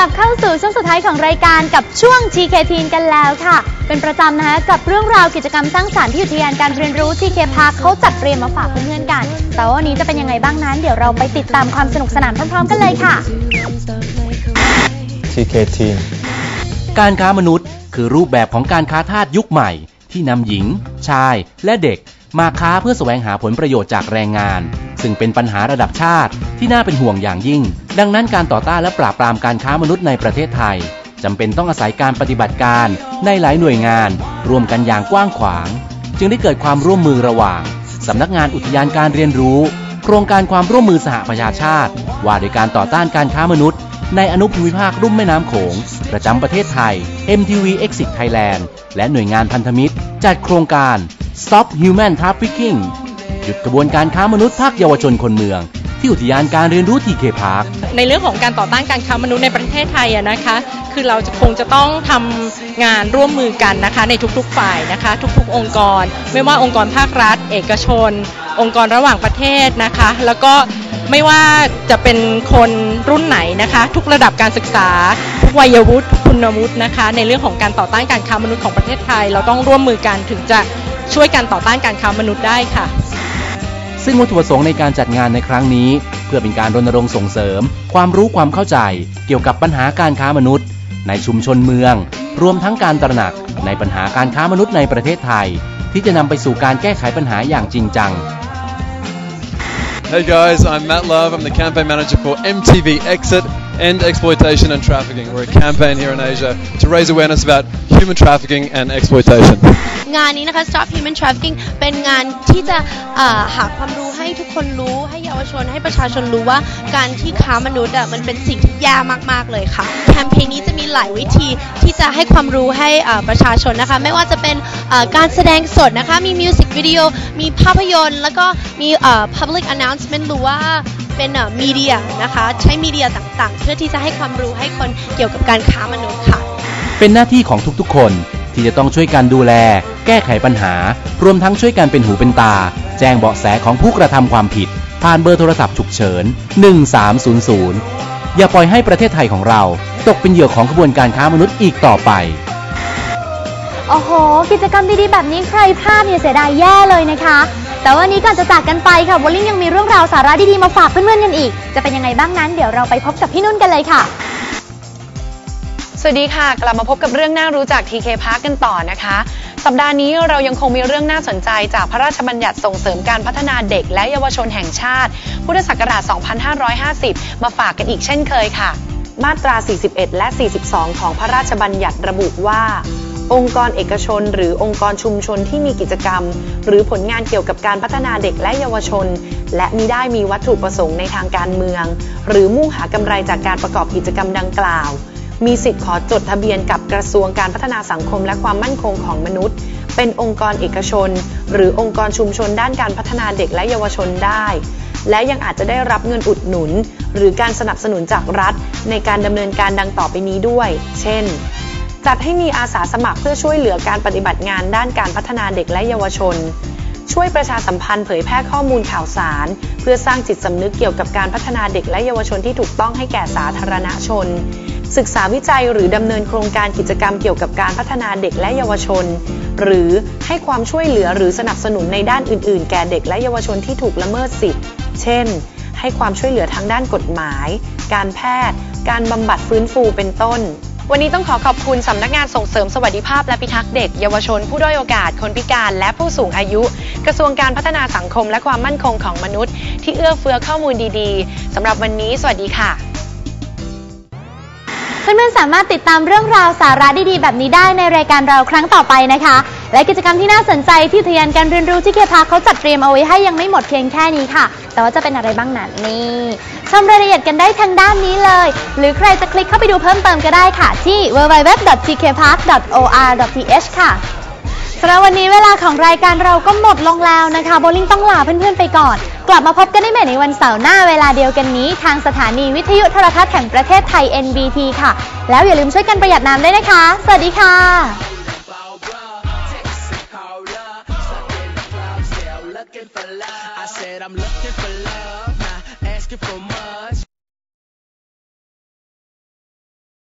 ลับเข้าสู่ช่วงสุดท้ายของรายการกับช่วง TK Teen กันแล้วค่ะ เป็นประจำนะคะกับเรื่องราวกิจกรรมสร้างสรรค์ที่อุทยานการเรียนรู้ TK Park เขาจัดเตรียมมาฝากเพื่อนๆกัน แต่ว่าวันนี้จะเป็นยังไงบ้างนั้น เดี๋ยวเราไปติดตามความสนุกสนานพร้อมๆ กันเลยค่ะ TK Teen การค้ามนุษย์ คือรูปแบบของการค้าทาสยุคใหม่ ที่นำหญิง ชาย และเด็ก มาค้าเพื่อแสวงหาผลประโยชน์จากแรงงาน ซึ่งเป็นปัญหาระดับชาติที่น่าเป็นห่วงอย่างยิ่ง ดังนั้นการต่อต้านและปราบปรามการค้ามนุษย์ในประเทศไทยจำเป็นต้องอาศัยการปฏิบัติการในหลายหน่วยงาน ร่วมกันอย่างกว้างขวาง จึงได้เกิดความร่วมมือระหว่างสำนักงานอุทยานการเรียนรู้ โครงการความร่วมมือสหประชาชาติ ว่าโดยการต่อต้านการค้ามนุษย์ ในอนุภูมิภาครุ่มแม่น้ำโขง ประจำประเทศไทย MTV Exit Thailand และหน่วยงานพันธมิตร จัดโครงการ Stop Human Trafficking ยุดกระบวนการค้ามนุษย์ภาคเยาวชนคนเมือง ที่อุทยานการเรียนรู้ทีเคพาร์คในเรื่องของการต่อต้านการค้ามนุษย์ในประเทศไทยอะนะคะ คือเราจะคงจะต้องทำงานร่วมมือกันนะคะ ในทุกๆฝ่ายนะคะ ทุกๆ องค์กร ไม่ว่าองค์กรภาครัฐ เอกชน องค์กรระหว่างประเทศนะคะ แล้วก็ไม่ว่าจะเป็นคนรุ่นไหนนะคะ ทุกระดับการศึกษา ทุกวัยวุฒิทุกคุณวุฒินะคะ ในเรื่องของการต่อต้านการค้ามนุษย์ของประเทศไทย เราต้องร่วมมือกันถึงจะช่วยกันต่อต้านการค้ามนุษย์ได้ค่ะ ซึ่งวัตถุประสงค์ในการจัดงานในครั้งนี้ เพื่อเป็นการรณรงค์ส่งเสริม ความรู้ความเข้าใจ เกี่ยวกับปัญหาการค้ามนุษย์ ในชุมชนเมือง รวมทั้งการตระหนักในปัญหาการค้ามนุษย์ในประเทศไทย ที่จะนำไปสู่การแก้ไขปัญหาอย่างจริงจัง Hey guys, I'm Matt Love. I'm the campaign manager for MTV Exit End Exploitation and Trafficking. We're a campaign here in Asia to raise awareness about human trafficking and exploitation. งานนี้นะคะ Stop Human Trafficking เป็นงานที่จะเอ่อหาความรู้ให้ทุกคนรู้ให้เยาวชนให้ประชาชนรู้ว่าการที่ค้ามนุษย์อะมันเป็นสิ่งที่แย่มากๆเลยค่ะแคมเปญนี้จะมีหลายวิธีที่จะให้ความรู้ให้เอ่อประชาชนนะคะไม่ว่าจะเป็นเอ่อการแสดงสดนะคะมีมิวสิกวิดีโอมีภาพยนตร์แล้วก็มีเอ่อ public announcement หรือว่า เป็นมีเดียนะคะ ใช้มีเดียต่างๆ เพื่อที่จะให้ความรู้ให้คนเกี่ยวกับการค้ามนุษย์ค่ะ เป็นหน้าที่ของทุกๆ คนที่จะต้องช่วยกันดูแล แก้ไขปัญหา รวมทั้งช่วยกันเป็นหูเป็นตา แจ้งเบาะแสของผู้กระทำความผิด ผ่านเบอร์โทรศัพท์ฉุกเฉิน 1300 อย่าปล่อยให้ประเทศไทยของเรา ตกเป็นเหยื่อของขบวนการค้ามนุษย์อีกต่อไปโอ้โห กิจกรรมดีๆ แบบนี้ใครพลาดเนี่ยเสียดายแย่เลยนะคะ แต่วันนี้ก่อนจะจากกันไปค่ะโบลิ่งยังมีเรื่องราวสาระดีๆมาฝากเพื่อนๆกันอีก จะเป็นยังไงบ้างนั้นเดี๋ยวเราไปพบกับพี่นุ่นกันเลยค่ะ สวัสดีค่ะ กลับมาพบกับเรื่องน่ารู้จาก TK Park กันต่อนะคะ สัปดาห์นี้เรายังคงมีเรื่องน่าสนใจจากพระราชบัญญัติส่งเสริมการพัฒนาเด็กและเยาวชนแห่งชาติ พุทธศักราช 2550 มาฝากกันอีกเช่นเคยค่ะ มาตรา 41 และ 42 ของพระราชบัญญัติระบุว่า องค์กรเอกชน หรือองค์กรชุมชนที่มีกิจกรรม หรือผลงานเกี่ยวกับการพัฒนาเด็กและเยาวชน และมิได้มีวัตถุประสงค์ในทางการเมือง หรือมุ่งหากำไรจากการประกอบกิจกรรมดังกล่าว มีสิทธิ์ขอจดทะเบียนกับกระทรวงการพัฒนาสังคมและความมั่นคงของมนุษย์ เป็นองค์กรเอกชน หรือองค์กรชุมชนด้านการพัฒนาเด็กและเยาวชนได้ และยังอาจจะได้รับเงินอุดหนุน หรือการสนับสนุนจากรัฐ ในการดำเนินการดังต่อไปนี้ด้วย เช่น จัดให้มีอาสาสมัครเพื่อช่วยเหลือการปฏิบัติงานด้านการพัฒนาเด็กและเยาวชน ช่วยประชาสัมพันธ์เผยแพร่ข้อมูลข่าวสาร เพื่อสร้างจิตสำนึกเกี่ยวกับการพัฒนาเด็กและเยาวชนที่ถูกต้องให้แก่สาธารณชน ศึกษาวิจัยหรือดำเนินโครงการกิจกรรมเกี่ยวกับการพัฒนาเด็กและเยาวชน หรือให้ความช่วยเหลือหรือสนับสนุนในด้านอื่น ๆ แก่เด็กและเยาวชนที่ถูกละเมิดสิทธิ์ เช่น ให้ความช่วยเหลือทางด้านกฎหมาย การแพทย์ การบำบัดฟื้นฟูเป็นต้น วันนี้ต้องขอขอบคุณสำนักงานส่งเสริมสวัสดิภาพและพิทักษ์เด็ก เยาวชน ผู้ด้อยโอกาส คนพิการ และผู้สูงอายุ กระทรวงการพัฒนาสังคมและความมั่นคงของมนุษย์ ที่เอื้อเฟื้อข้อมูลดีๆสำหรับวันนี้ สวัสดีค่ะ เพื่อนๆสามารถติดตามเรื่องราวสาระดีๆ แบบนี้ได้ในรายการเราครั้งต่อไปนะคะ และกิจกรรมที่น่าสนใจที่อุทยานการเรียนรู้ที่เคพาเขาจัดเตรียมเอาไว้ให้ยังไม่หมดเพียงแค่นี้ค่ะ แต่ว่าจะเป็นอะไรบ้างนั้นนี่ ชมรายละเอียดกันได้ทางด้านนี้เลย หรือใครจะคลิกเข้าไปดูเพิ่มเติมก็ได้ค่ะ ที่ www.tkpark.or.th ค่ะสำหรับวันนี้เวลาของรายการเราก็หมดลงแล้วนะคะ โบลิ่งต้องลาเพื่อนๆไปก่อน กลับมาพบกันได้ใหม่ในวันเสาร์หน้าเวลาเดียวกันนี้ ทางสถานีวิทยุโทรทัศน์แห่งประเทศไทย NBT ค่ะ แล้วอย่าลืมช่วยกันประหยัดน้ำด้วยนะคะ สวัสดีค่ะ I said I'm looking for love, asking for much.